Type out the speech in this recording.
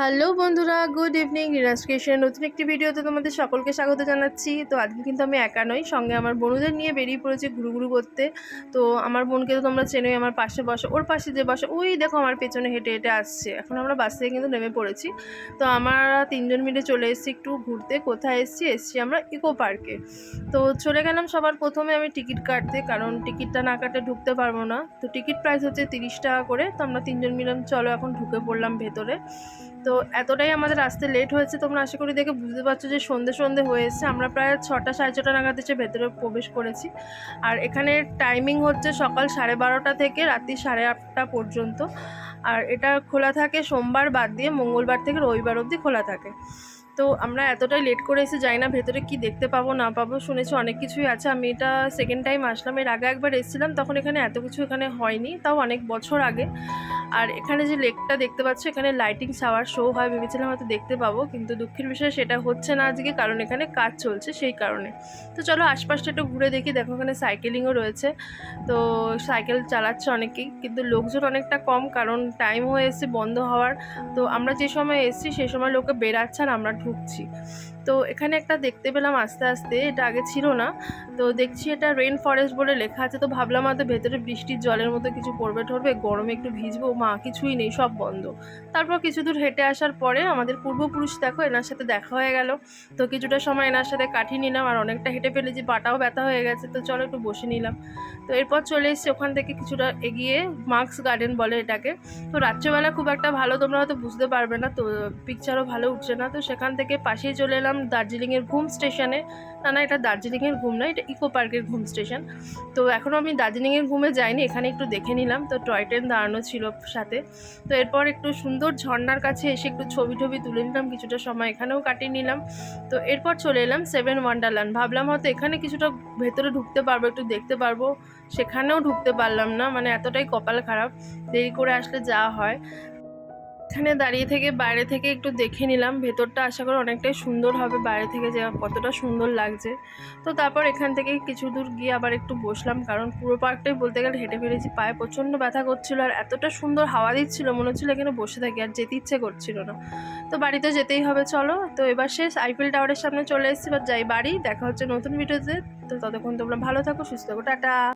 Hello বন্ধুরা, good evening. Rina's নতুন একটি ভিডিওতে তোমাদের সকলকে স্বাগত জানাচ্ছি। তো আজকে কিন্তু আমি একা নই, সঙ্গে আমার বোনদের নিয়ে বেরিয়ে পড়েছি ঘুরু ঘুরু করতে। তো আমার বোনকে তো তোমরা চেনোই, আমার পাশে বসো, ওর পাশে যে বসে, ওই দেখো আমার পেছনে হেঁটে হেঁটে আসছে। এখন আমরা বাস থেকে কিন্তু নেমে পড়েছি। তো আমরা তিনজন মিলে চলে এসেছি একটু ঘুরতে। কোথায় এসেছি? এসেছি আমরা ইকো পার্কে। তো চলে গেলাম সবার প্রথমে আমি টিকিট কাটতে, কারণ টিকিটটা না কাটে ঢুকতে পারব না। তো টিকিট প্রাইস হচ্ছে তিরিশ টাকা করে। তো আমরা তিনজন মিলাম চলো এখন ঢুকে পড়লাম ভেতরে। তো এতটাই আমাদের আসতে লেট হয়েছে, তোমরা আশা করি দেখে বুঝতে পারছ যে সন্ধে সন্ধে হয়েছে আমরা প্রায় ছটা, সাড়ে ছটা নাগাদ এসে ভেতরে প্রবেশ করেছি। আর এখানে টাইমিং হচ্ছে সকাল সাড়ে বারোটা থেকে রাত্রি সাড়ে আটটা পর্যন্ত। আর এটা খোলা থাকে, সোমবার বাদ দিয়ে মঙ্গলবার থেকে রবিবার অবধি খোলা থাকে। তো আমরা এতটাই লেট করে এসে যাই না, ভেতরে কি দেখতে পাবো, না পাবো, শুনেছি অনেক কিছুই আছে। আমি এটা সেকেন্ড টাইম আসলাম, এর আগে একবার এসেছিলাম, তখন এখানে এত কিছু এখানে হয়নি, তাও অনেক বছর আগে। আর এখানে যে লেকটা দেখতে পাচ্ছ, এখানে লাইটিং শাওয়ার শো হয়, ভেবেছিলাম হয়তো দেখতে পাবো, কিন্তু দুঃখের বিষয় সেটা হচ্ছে না আজকে, কারণ এখানে কাজ চলছে সেই কারণে। তো চলো আশপাশটা একটু ঘুরে দেখি, দেখো এখানে সাইকেলিংও রয়েছে। তো সাইকেল চালাচ্ছে অনেকেই, কিন্তু লোকজন অনেকটা কম, কারণ টাইম হয়ে এসেছে বন্ধ হওয়ার। তো আমরা যে সময় এসেছি সেই সময় লোকে বেরাচ্ছে আর আমরা ঢুকছি। তো এখানে একটা দেখতে পেলাম আস্তে আস্তে, এটা আগে ছিল না। তো দেখছি এটা রেন ফরেস্ট বলে লেখা আছে, তো ভাবলাম হয়তো ভেতরে বৃষ্টির জলের মতো কিছু পড়বে টড়বে গরমে একটু ভিজবো, মা কিছুই নেই, সব বন্ধ। তারপর কিছু দূর হেঁটে আসার পরে আমাদের পূর্বপুরুষ, দেখো, এনার সাথে দেখা হয়ে গেল। তো কিছুটা সময় এনার সাথে কাটিয়ে নিলাম, আর অনেকটা হেঁটে ফেলেছি পাটাও ব্যথা হয়ে গেছে, তো চলো একটু বসে নিলাম। তো এরপর চলে এসেছি ওখান থেকে কিছুটা এগিয়ে, মার্কস গার্ডেন বলে এটাকে। তো রাত্রেবেলা খুব একটা ভালো, তোমরা হয়তো বুঝতে পারবে না, তো পিকচারও ভালো উঠছে না, তো সেখান থেকে পাশেই চলে এলাম দার্জিলিংয়ের ঘুম স্টেশনে। না না, এটা দার্জিলিংয়ের ঘুম না, এটা ইকো পার্কের ঘুম স্টেশন। তো এখনও আমি দার্জিলিংয়ের ঘুমে যাইনি, এখানে একটু দেখে নিলাম। তো টয় ট্রেন দাঁড়ানো ছিল সাথে। তো এরপর একটু সুন্দর ঝর্নার কাছে এসে একটু ছবি টবি তুলে নিলাম, কিছুটা সময় এখানেও কাটিয়ে নিলাম। তো এরপর চলে এলাম সেভেন ওয়ান্ডারল্যান্ড। ভাবলাম হয়তো এখানে কিছুটা ভেতরে ঢুকতে পারব, একটু দেখতে পারব। সেখানেও ঢুকতে পারলাম না মানে এতটাই কপাল খারাপ। দেরি করে আসলে যা হয়। এখানে দাঁড়িয়ে থেকে বাইরে থেকে একটু দেখে নিলাম। ভেতরটা আশা করি অনেকটাই সুন্দর হবে, বাইরে থেকে যে কতটা সুন্দর লাগছে। তো তারপর এখান থেকে কিছু দূর গিয়ে আবার একটু বসলাম, কারণ পুরো পার্কটাই বলতে গেলে হেঁটে ফেলেছি পায়ে প্রচণ্ড ব্যথা করছিল আর এতটা সুন্দর হাওয়া দিচ্ছিল, মনে হচ্ছিল এখানে বসে থাকি আর যেতে ইচ্ছে করছিল না। তো বাড়িতে যেতেই হবে, চলো। তো এবার শেষ, আইফেল টাওয়ারের সামনে চলে এসেছি, এবার যাই বাড়ি, দেখা হচ্ছে নতুন ভিডিওতে। তো ততক্ষণ তোমরা ভালো থাকো, সুস্থ থাকো, টাটা।